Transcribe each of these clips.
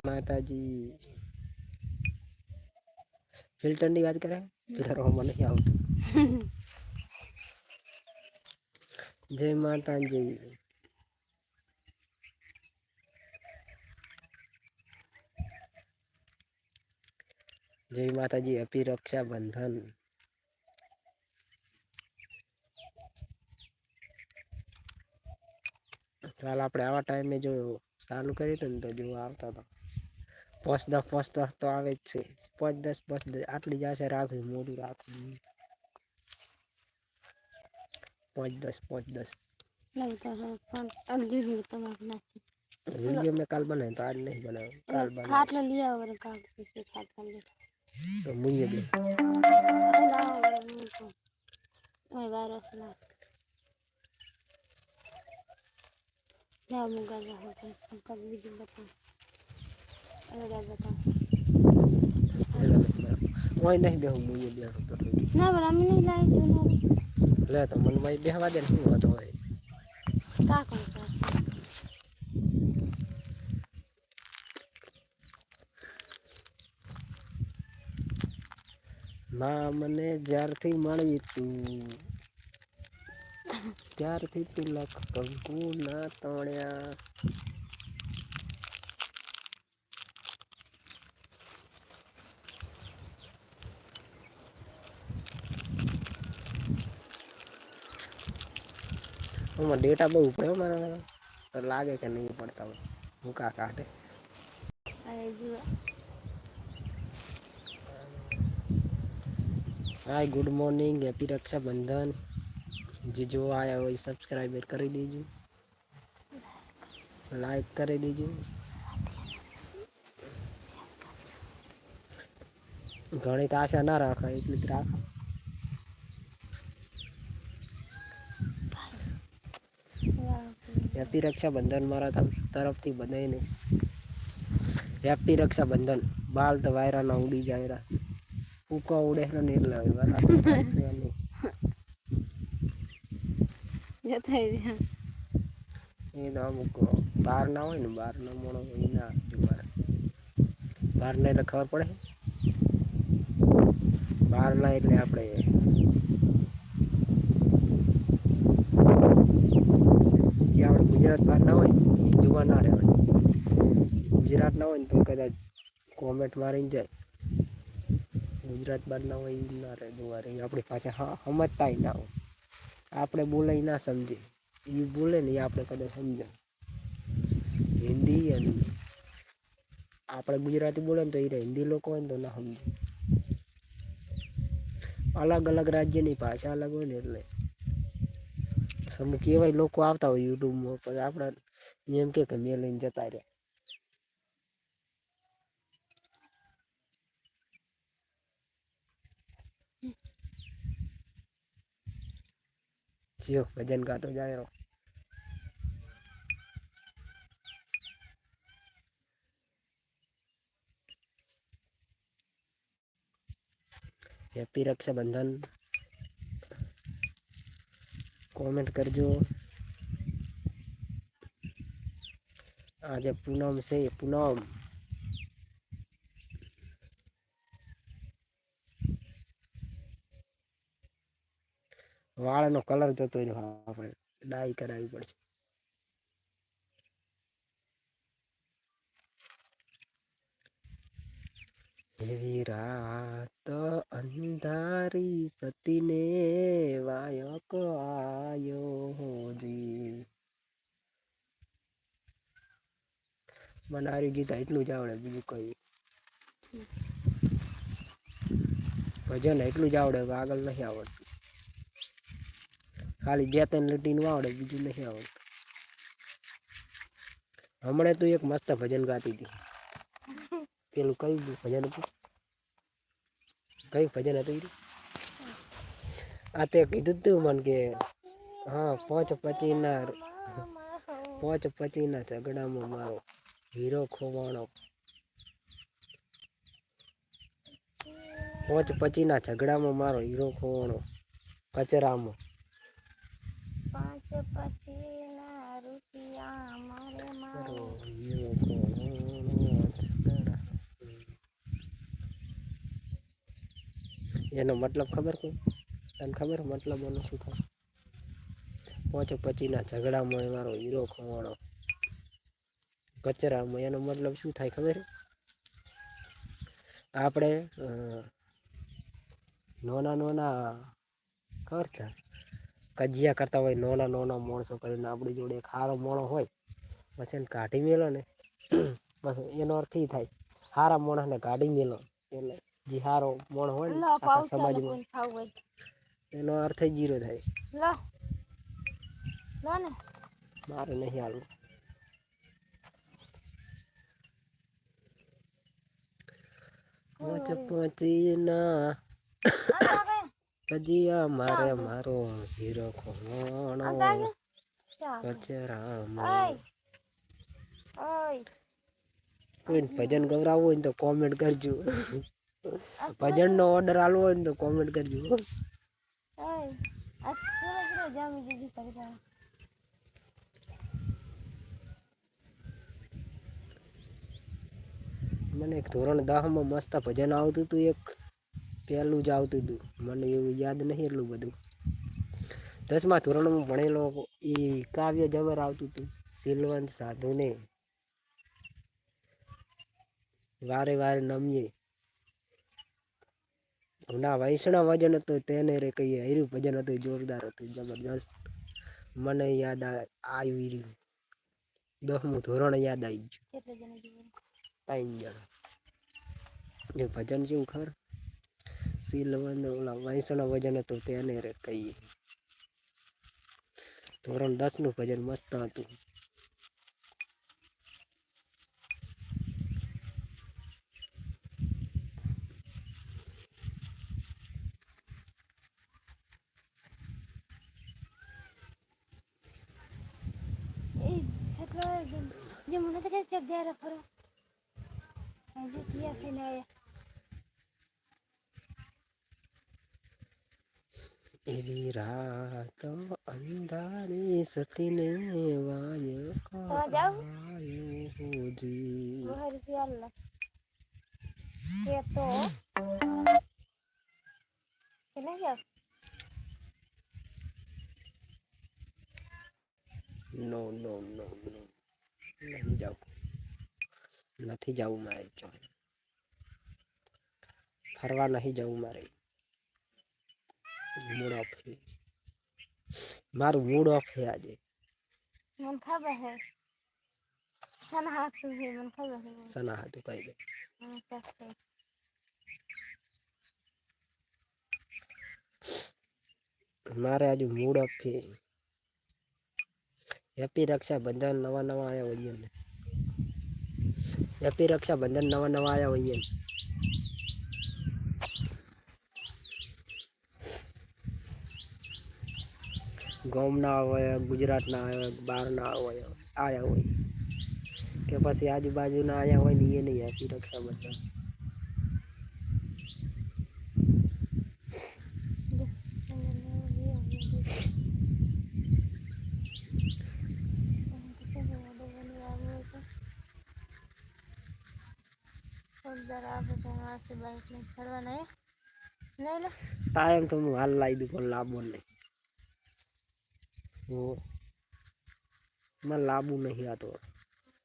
માતાજી ફિલ્ટરની વાત કરે ફિલ્ટર હોમાં નહીં આવતું જય માતાજી જય માતાજી અપી રક્ષાબંધન કાલ આપણે આવા ટાઈમે જો ચાલુ કરી હતું ને તો જો આવતા હતા પાંચ દસ પાંચ દસ તો આવે જ છે પાંચ દસ પાંચ દસ આટલી જશે રાખવી મોડું રાખવું પાંચ દસ પાંચ દસ વીડિયો મેં કાલ બનાવ્યો તો આજ નહીં બનાવ્યો કાલ બનાવ્યો ખાટલો લઈ આવો ને કાઢ પછી ખાટલા લઈ તો મુઈએ બે ઓય મુગા અરે બતા ઓય નહીં બેહું મુઈએ બે તો ના બરાબર નહીં લાવી દઉં લે તો મને ભાઈ બેહવા દે ને શું વાતો ના મને જ્યારથી મળી તું, ત્યારથી તું લખ કંકુ ના તણ્યા. આમાં ડેટા બહુ પડ્યો મારા તો લાગે કે નહીં પડતા હોય. હું કા કાઢે? અરે જુઓ. Hi good morning happy Rakshabandhan જે જોવા આવ્યા હોય સબસ્ક્રાઈબર કરી દેજો. લાઈક કરી દેજો. ઘણી તો આશા ના રાખાય એટલી જ રાખ. હેપી રક્ષાબંધન મારા તરફથી બધાને હેપી રક્ષાબંધન. બાલ તો વાયરા ના ઉડી જાય રા. ફૂકા ઉડે ને એટલે હવે રહ્યા. એ ના અમુક બહાર ના હોય ને બહાર ના મોણો એ ના બહાર બહાર ના એટલે ખબર પડે? બહાર ના એટલે આપણે જે આપણે ગુજરાત બહારના હોય એ જોવા ના રહેવાય. ગુજરાત ના હોય ને તો કદાચ કોમેન્ટ મારીને જાય. ગુજરાત બહારના હોય એ ના રહે, જોવા રહે. આપણી પાસે સમજતા ના હોય. આપણે બોલે ના સમજે. એ બોલે ને એ આપણે કદાચ સમજે. હિન્દી અને આપણે ગુજરાતી બોલે ને તો એ હિન્દી લોકો હોય ને તો ના સમજે. અલગ અલગ રાજ્યની ભાષા અલગ હોય ને એટલે. અમુક એવાય લોકો આવતા હોય યુટ્યુબમાં, પછી આપણે એમ કે મેં લઈને જતા રહ્યા. જીઓ ભજન ગાતો જાય રહો હેપી રક્ષાબંધન. કોમેન્ટ કરજો. આજે પૂનમ છે પૂનમ. વાળનો કલર જતો રહ્યો આપણે ડાય કરાવવી પડશે. એવી રાત અંધારી સતીને વાયક આયો જી મને આર્યું ગીતા એટલું જ આવડે બીજું કઈ ભજન એટલું જ આવડે આગળ નહીં આવડતું. ખાલી બે ત્રણ લીટીનું આવડે બીજું નહીં આવડતું. હમણાં તું એક મસ્ત ભજન ગાતી હતી. પેલું કયું ભજન હતું? કયું ભજન હતું? આ તે કીધું તું મને કે હા પાંચ પચીના પાંચ પચીના ઝઘડામાં મારો હીરો ખોવાણો પાંચ પચીના ઝઘડામાં મારો હીરો ખોવાણો કચરામાં પાંચ પછી ના રૂપિયા મારે મારો હીરો ખોવાણો એનો મતલબ ખબર કોઈ? તને ખબર મતલબ એનો શું થાય પાંચો પછીના ઝઘડામાં મારો હીરો ખવાણો. કચરામાં એનો મતલબ શું થાય ખબર? આપણે નાના નાના ખબર છે કજિયા કરતા હોય, નાના નાના માણસો કરીને આપણી જોડે એક સારો માણસ હોય, પછી એને કાઢી મેલો ને, બસ એનો અર્થ એ થાય સારા માણસને કાઢી મેલો, એટલે જે સારો માણસ હોય ને લો આખા પાઉચ સમાજમાં. એનો અર્થ જીરો થાય. લો. લો ને. મારે નહીં હાલવું. પચીના. આ તો આ મારે મારો હીરો ચાલ કચરામાં. ભજન ગવરાવું હોય ને તો કોમેન્ટ કરજો. આ ભજનનો ઓર્ડર આલવો હોય ને તો કોમેન્ટ કરજો. મને એક ધોરણ દસમાં મસ્ત ભજન આવતું હતું, એક પહેલું જ આવતું હતું. મને એવું યાદ નહીં એટલું બધું. દસમા ધોરણમાં ભણેલો એ કાવ્ય જબર આવતું હતું, સિલવંત સાધુને. વારે વારે નમીએ. ના વૈષ્ણવ વજન હતું તેને રે કહીએ હર્યું ભજન હતું જોરદાર હતું જબરજસ્ત. મને યાદ આવી રહ્યું. દસમું ધોરણ યાદ આવી ગયું. ત્રણ જણ. એ ભજન જેવું ખબર? સિલવંત ઓલા વૈષ્ણવ વજન હતું તેને રે કહીએ. ધોરણ દસનું ભજન મસ્ત હતું એ સકલો જે મને ફરો હજુ ત્યાં થઈને આયા એવી રાત અંધારી સતીને વાય કરાયો જી કે તો કે નહીં જાવ નો નો નો નો નહીં જાવું નથી જવું મારે ફરવા નહીં જવું મારે. મૂડ ઓફ છે. મારું મૂડ ઓફ છે આજે. મને ખબર હે sana હાથ છે મને ખબર હે સના હતું કહી દે મારે આજે મૂડ ઓફ છે. હેપી રક્ષાબંધન નવા નવા આવ્યા હોઈએ ને. હેપી રક્ષાબંધન નવા નવા આવ્યા હોઈએ. એમ ગામના હોય ગુજરાતના હોય બહારના હોય આવ્યા હોય. કે પછી આજુબાજુના આવ્યા હોય ને એ નહીં હેપી રક્ષાબંધન ફરવા નહીં નહીં લે ટાઈમ તો હું હાલ લાવી દઉં પણ લાંબો નહીં. મને લાંબુ નહીં આતો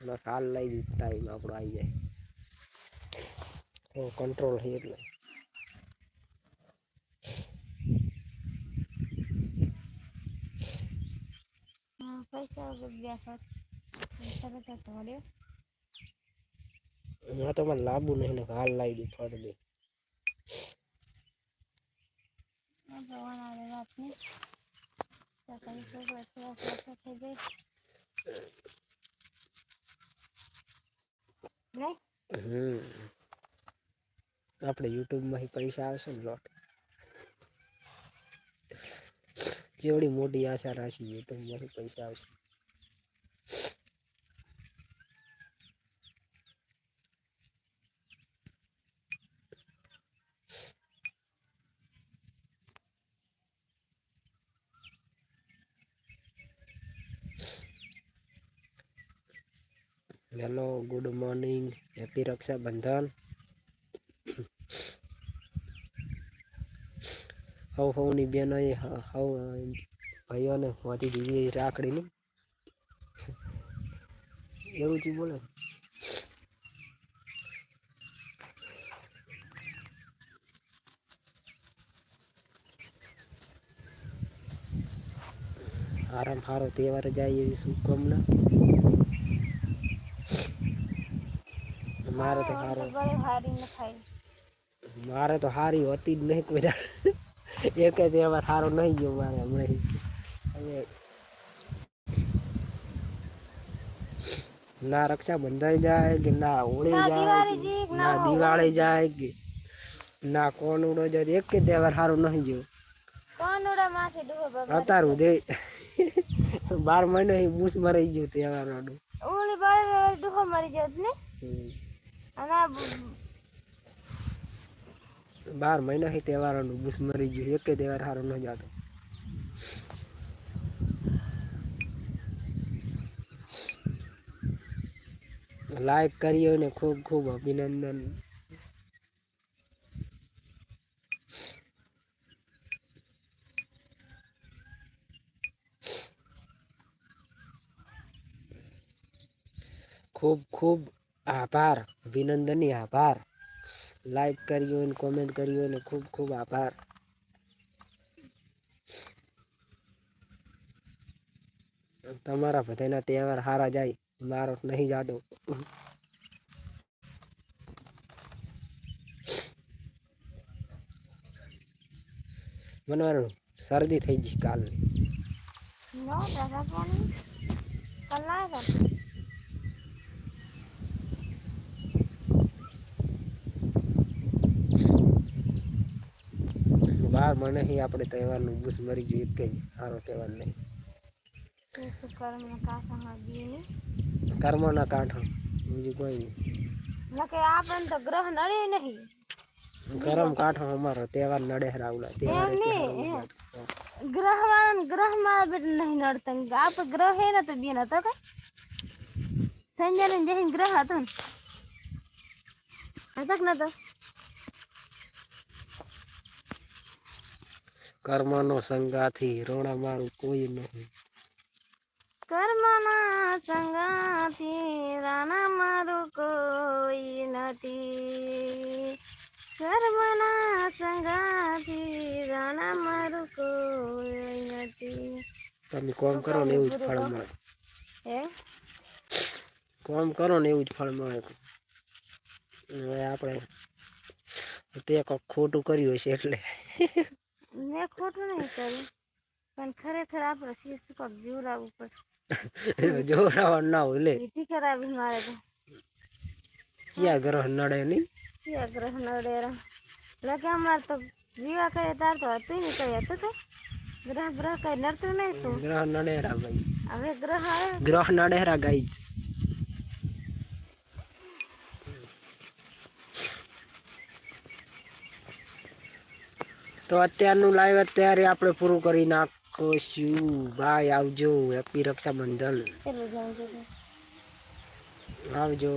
બસ હાલ લાવી દઉં ટાઈમ આપણો આવી જાય. હું કંટ્રોલ થઈ એટલે. પૈસા બેઠા તરત જ ધોડ્યો આ તો મને લાંબુ નહીં હાલ લાવી દઉં ફળ દે. આપણે યુટ્યુબમાંથી પૈસા આવશે ને લોટ કેવડી મોટી આશા રાખી યુટ્યુબમાંથી પૈસા આવશે. Hello good morning happy Rakshabandhan હવ હવની હ- હવ ભાઈઓને હોતી દીધી રાખડીની એવું જ બોલે આરામ સારો તહેવાર જાય એવી શુભકામના મારે તો હારો. મારે તો હારી હોતી જ નહીં કોઈ દાડે. એક તહેવાર હારો નહીં ગયો મારે હમણાં હવે ના રક્ષાબંધન જાય કે ના હોળી જાય જી, ના દિવાળી જાય કે ના કોનુડો જાય. એક તહેવાર સારો નહીં બગાડ અતારું દે બાર મહિને બૂસ મરાઈ ગયું તહેવાર ઓલી બાળી ડૂહો મરી જાય ને? બાર મહિના તહેવારોનું, બૂસ મરી ગયું. એક તહેવાર સારો ન જાતો. લાઈક કર્યો ને ખૂબ ખૂબ અભિનંદન. ખૂબ ખૂબ આભાર અભિનંદનની આભાર. લાઈક કર્યો ને કોમેન્ટ કર્યો ને ખૂબ ખૂબ આભાર. તમારા બધાના તહેવાર સારા જાય, મારો નહીં જાદો. મને મારું શરદી થઈ ગઈ કાલ બાર મને અહીં આપણે તહેવારનું બુસ મરી ગયું એક જ સારો તહેવાર નહીં. કર્મના કાંઠો બીજું કોઈ નહીં. આપણને તો ગ્રહ નડે નહીં. ગરમ કાંઠો અમારો તહેવાર નડે રાવલા તહેવાર. ગ્રહ વાળા માં બેટા નહીં નડતા. આપણે ગ્રહ હે ને તો બેન હતો કે સંજય ને જઈને ગ્રહ હતો ને. હતો કે નતો? કર્મનો સંગાથી રોણા મારું કોઈ નહીં. કર્મના સંગાથી રાણા મારું કોઈ નથી. કર્મના સંગાથી રાણા મારું કોઈ નથી. તમે કોમ કરો ને એવું જ ફળ મળે હે? કોમ કરો ને એવું જ ફળ મળે હવે આપણે તે કોક ખોટું કર્યું હશે એટલે. મેં ખોટું નહીં કર્યું. પણ ખરેખર આપણે પર જીવડાવવું પડે. જોરાવા ના હોય લે. વિધિ કરાવી મારે તો. ક્યાં ગ્રહ નડે નહીં? ક્યાં ગ્રહ નડેરા લગે અમારે તો વિવાહ કરે તાર તો હતું નહીં કઈ હતું તો? ગ્રહ ગ્રહ કઈ નડતું નહીં તું? ગ્રહ નડેરા ભાઈ. હવે ગ્રહ આવે? ગ્રહ નડેરા ગાઈજ તો અત્યારનું લાઈવ અત્યારે આપણે પૂરું કરી નાખીશું. ભાઈ આવજો. હેપી રક્ષાબંધન. આવજો.